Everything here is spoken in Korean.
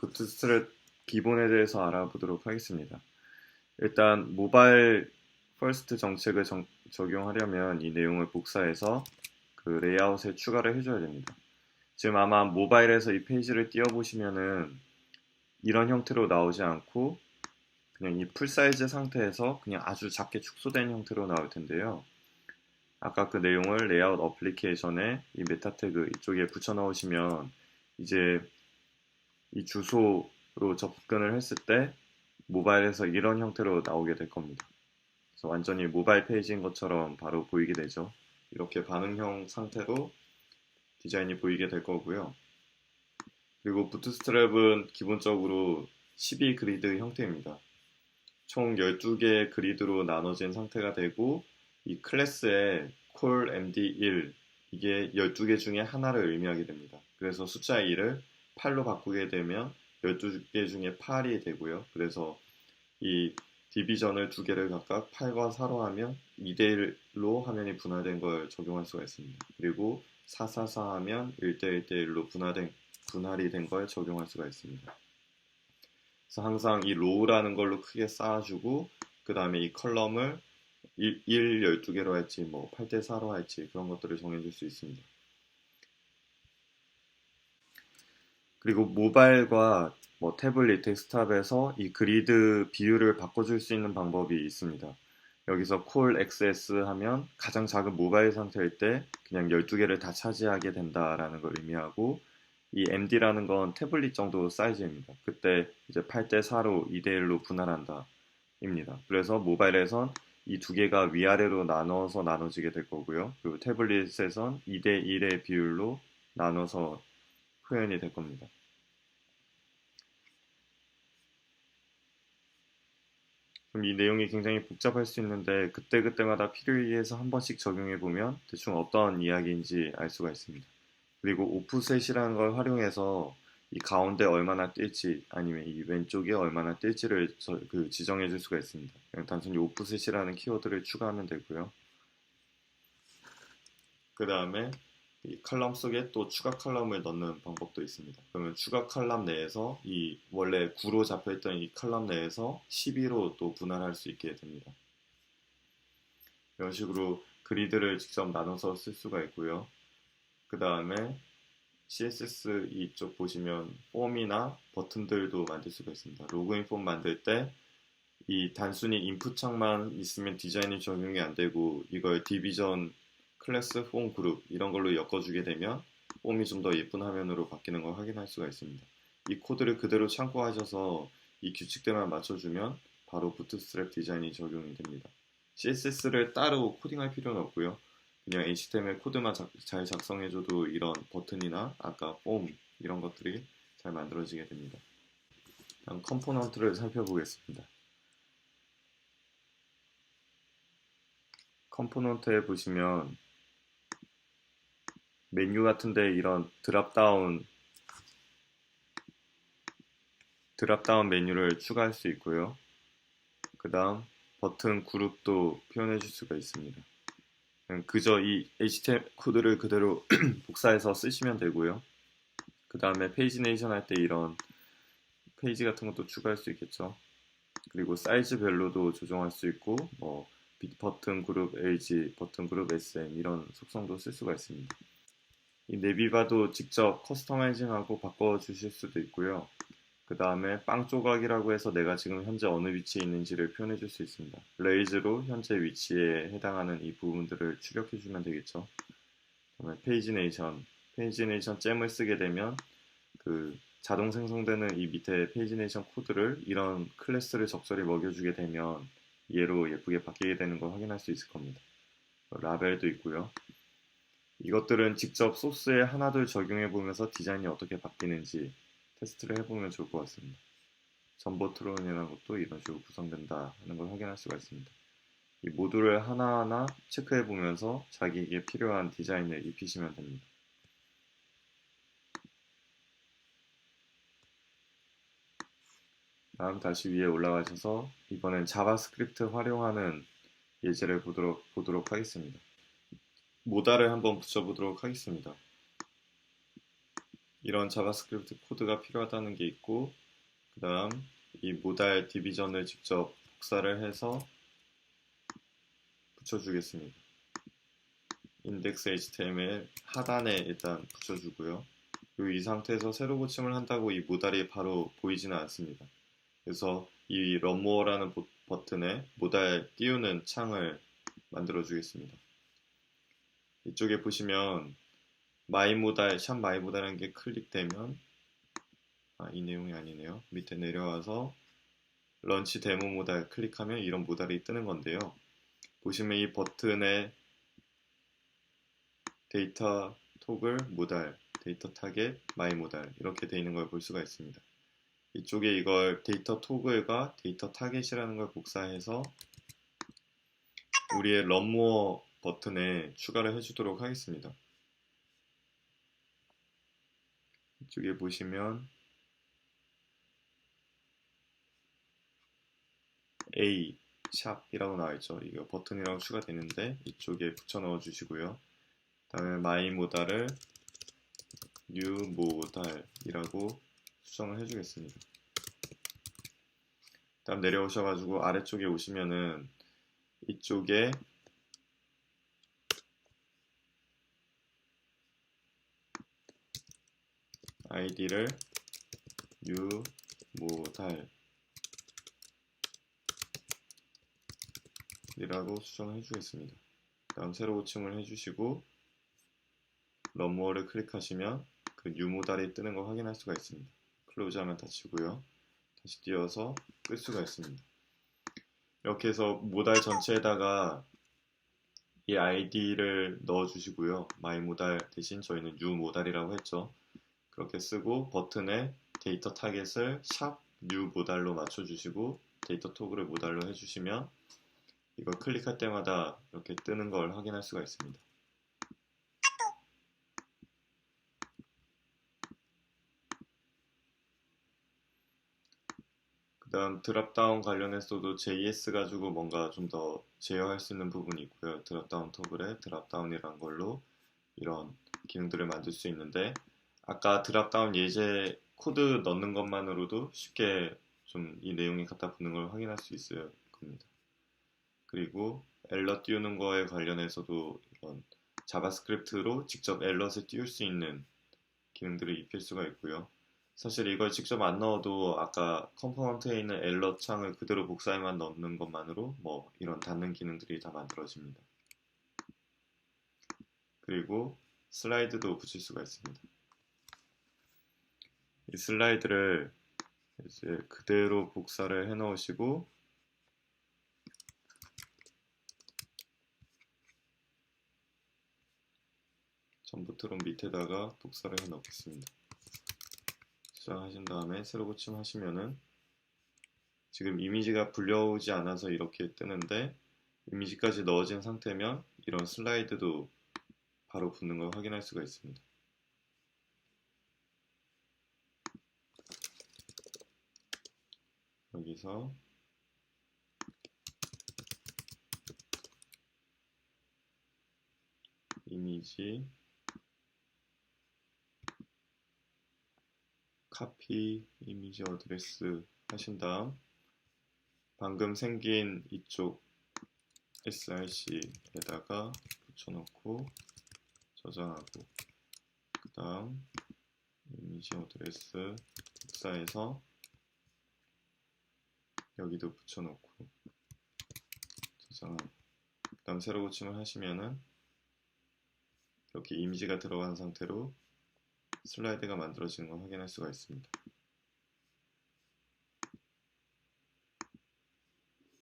부트스트랩 기본에 대해서 알아보도록 하겠습니다. 일단 모바일 퍼스트 정책을 정- 적용하려면 이 내용을 복사해서 그 레이아웃에 추가를 해줘야 됩니다. 지금 아마 모바일에서 이 페이지를 띄워보시면은 이런 형태로 나오지 않고 그냥 이 풀사이즈 상태에서 그냥 아주 작게 축소된 형태로 나올 텐데요. 아까 그 내용을 레이아웃 어플리케이션에 이 메타 태그 이쪽에 붙여 넣으시면 이제 이 주소로 접근을 했을 때 모바일에서 이런 형태로 나오게 될 겁니다. 그래서 완전히 모바일 페이지인 것처럼 바로 보이게 되죠. 이렇게 반응형 상태로 디자인이 보이게 될 거고요. 그리고 부트스트랩은 기본적으로 12 그리드 형태입니다. 총 12개의 그리드로 나눠진 상태가 되고 이 클래스의 콜 md1 이게 12개 중에 하나를 의미하게 됩니다. 그래서 숫자 1을 8로 바꾸게 되면 12개 중에 8이 되고요. 그래서 이 디비전을 두 개를 각각 8과 4로 하면 2대 1로 화면이 분할된 걸 적용할 수가 있습니다. 그리고 444 하면 1대 1대 1로 분할된, 분할이 된 걸 적용할 수가 있습니다. 그래서 항상 이 로우라는 걸로 크게 쌓아주고 그 다음에 이 컬럼을 1, 1 12개로 할지 뭐 8대 4로 할지 그런 것들을 정해줄 수 있습니다. 그리고 모바일과 뭐 태블릿, 데스크탑에서 이 그리드 비율을 바꿔줄 수 있는 방법이 있습니다. 여기서 콜 XS 하면 가장 작은 모바일 상태일 때 그냥 12개를 다 차지하게 된다라는 걸 의미하고 이 MD라는 건 태블릿 정도 사이즈입니다. 그때 이제 8대 4로 2대 1로 분할한다 입니다. 그래서 모바일에선 이 두 개가 위아래로 나눠서 나눠지게 될 거고요. 그리고 태블릿에선 2대 1의 비율로 나눠서 표현이 될 겁니다. 그럼 이 내용이 굉장히 복잡할 수 있는데 그때그때마다 필요에 의해서 한 번씩 적용해 보면 대충 어떤 이야기인지 알 수가 있습니다. 그리고 오프셋이라는 걸 활용해서 이 가운데 얼마나 뛸지 아니면 이 왼쪽에 얼마나 뛸지를 저- 그 지정해 줄 수가 있습니다. 그냥 단순히 오프셋이라는 키워드를 추가하면 되고요. 그 다음에 이 칼럼 속에 또 추가 칼럼을 넣는 방법도 있습니다. 그러면 추가 칼럼 내에서 이 원래 9로 잡혀있던 이 칼럼 내에서 12로 또 분할할 수 있게 됩니다. 이런 식으로 그리드를 직접 나눠서 쓸 수가 있고요. 그 다음에 CSS 이쪽 보시면 폼이나 버튼들도 만들 수가 있습니다. 로그인 폼 만들 때 이 단순히 인풋 창만 있으면 디자인이 적용이 안 되고 이걸 디비전 클래스 폼 그룹 이런 걸로 엮어주게 되면 폼이 좀 더 예쁜 화면으로 바뀌는 걸 확인할 수가 있습니다. 이 코드를 그대로 참고하셔서 이 규칙들만 맞춰주면 바로 부트스트랩 디자인이 적용이 됩니다. CSS를 따로 코딩할 필요는 없고요. 그냥 HTML 코드만 작- 잘 작성해줘도 이런 버튼이나 아까 폼 이런 것들이 잘 만들어지게 됩니다. 다음 컴포넌트를 살펴보겠습니다. 컴포넌트에 보시면 메뉴 같은데 이런 드랍다운 드랍다운 메뉴를 추가할 수 있고요. 그 다음 버튼 그룹도 표현해 줄 수가 있습니다. 그냥 그저 이 HTML 코드를 그대로 복사해서 쓰시면 되고요. 그 다음에 페이지네이션 할 때 이런 페이지 같은 것도 추가할 수 있겠죠. 그리고 사이즈별로도 조정할 수 있고 뭐 비- 버튼 그룹 LG, 버튼 그룹 SM 이런 속성도 쓸 수가 있습니다. 이 네비바도 직접 커스터마이징하고 바꿔주실 수도 있고요. 그 다음에 빵 조각이라고 해서 내가 지금 현재 어느 위치에 있는지를 표현해 줄 수 있습니다. 레이즈로 현재 위치에 해당하는 이 부분들을 출력해 주면 되겠죠. 그다음에 페이지네이션, 페이지네이션 잼을 쓰게 되면 그 자동 생성되는 이 밑에 페이지네이션 코드를 이런 클래스를 적절히 먹여주게 되면 얘로 예쁘게 바뀌게 되는 걸 확인할 수 있을 겁니다. 라벨도 있고요. 이것들은 직접 소스에 하나둘 적용해 보면서 디자인이 어떻게 바뀌는지 테스트를 해보면 좋을 것 같습니다. 전보트론이라는 것도 이런 식으로 구성된다 하는 걸 확인할 수가 있습니다. 이 모듈을 하나하나 체크해 보면서 자기에게 필요한 디자인을 입히시면 됩니다. 다음 다시 위에 올라가셔서 이번엔 자바스크립트 활용하는 예제를 보도록, 보도록 하겠습니다. 모달을 한번 붙여보도록 하겠습니다. 이런 자바스크립트 코드가 필요하다는 게 있고 그 다음 이 모달 디비전을 직접 복사를 해서 붙여주겠습니다. 인덱스 HTML 하단에 일단 붙여주고요. 이 상태에서 새로 고침을 한다고 이 모달이 바로 보이지는 않습니다. 그래서 이 런모어라는 버튼에 모달 띄우는 창을 만들어 주겠습니다. 이쪽에 보시면 마이모달, 샵 마이모달이라는 게 클릭되면 아, 이 내용이 아니네요. 밑에 내려와서 런치 데모 모달 클릭하면 이런 모달이 뜨는 건데요. 보시면 이 버튼에 데이터 토글 모달, 데이터 타겟, 마이 모달 이렇게 되어 있는 걸 볼 수가 있습니다. 이쪽에 이걸 데이터 토글과 데이터 타겟이라는 걸 복사해서 우리의 런모어 버튼에 추가를 해주도록 하겠습니다. 이쪽에 보시면 A 샵이라고 나와 있죠. 이거 버튼이라고 추가되는데 이쪽에 붙여 넣어 주시고요. 다음에 마이 모달을 뉴 모달이라고 수정을 해주겠습니다. 다음 내려오셔가지고 아래쪽에 오시면은 이쪽에 아이디를 뉴 모달 이라고 수정해 주겠습니다. 다음 새로 호칭을 해주시고 런모어를 클릭하시면 그 뉴모달이 뜨는 걸 확인할 수가 있습니다. 클로즈 하면 닫히고요. 다시 띄워서 끌 수가 있습니다. 이렇게 해서 모달 전체에다가 이 아이디를 넣어 주시고요. 마이 모달 대신 저희는 뉴 모달이라고 했죠. 그렇게 쓰고 버튼에 데이터 타겟을 샵뉴 모달로 맞춰주시고 데이터 토글을 모달로 해주시면 이걸 클릭할 때마다 이렇게 뜨는 걸 확인할 수가 있습니다. 그 다음 드랍다운 관련해서도 JS 가지고 뭔가 좀 더 제어할 수 있는 부분이 있고요. 드랍다운 토글에 드랍다운이란 걸로 이런 기능들을 만들 수 있는데 아까 드랍다운 예제 코드 넣는 것만으로도 쉽게 좀 이 내용이 갖다 붙는 걸 확인할 수 있을 겁니다. 그리고 엘러 띄우는 거에 관련해서도 이런 자바스크립트로 직접 엘럿을 띄울 수 있는 기능들을 입힐 수가 있고요. 사실 이걸 직접 안 넣어도 아까 컴포넌트에 있는 엘럿 창을 그대로 복사에만 넣는 것만으로 뭐 이런 닫는 기능들이 다 만들어집니다. 그리고 슬라이드도 붙일 수가 있습니다. 이 슬라이드를 이제 그대로 복사를 해 넣으시고 전부 트론 밑에다가 복사를 해 넣겠습니다. 저장하신 다음에 새로 고침하시면은 지금 이미지가 불려오지 않아서 이렇게 뜨는데 이미지까지 넣어진 상태면 이런 슬라이드도 바로 붙는 걸 확인할 수가 있습니다. 여기서 이미지 카피 이미지 어드레스 하신 다음 방금 생긴 이쪽 src에다가 붙여놓고 저장하고 그 다음 이미지 어드레스 복사해서 여기도 붙여놓고 저장하고 그 다음 새로 고침을 하시면은 이렇게 이미지가 들어간 상태로 슬라이드가 만들어지는 걸 확인할 수가 있습니다.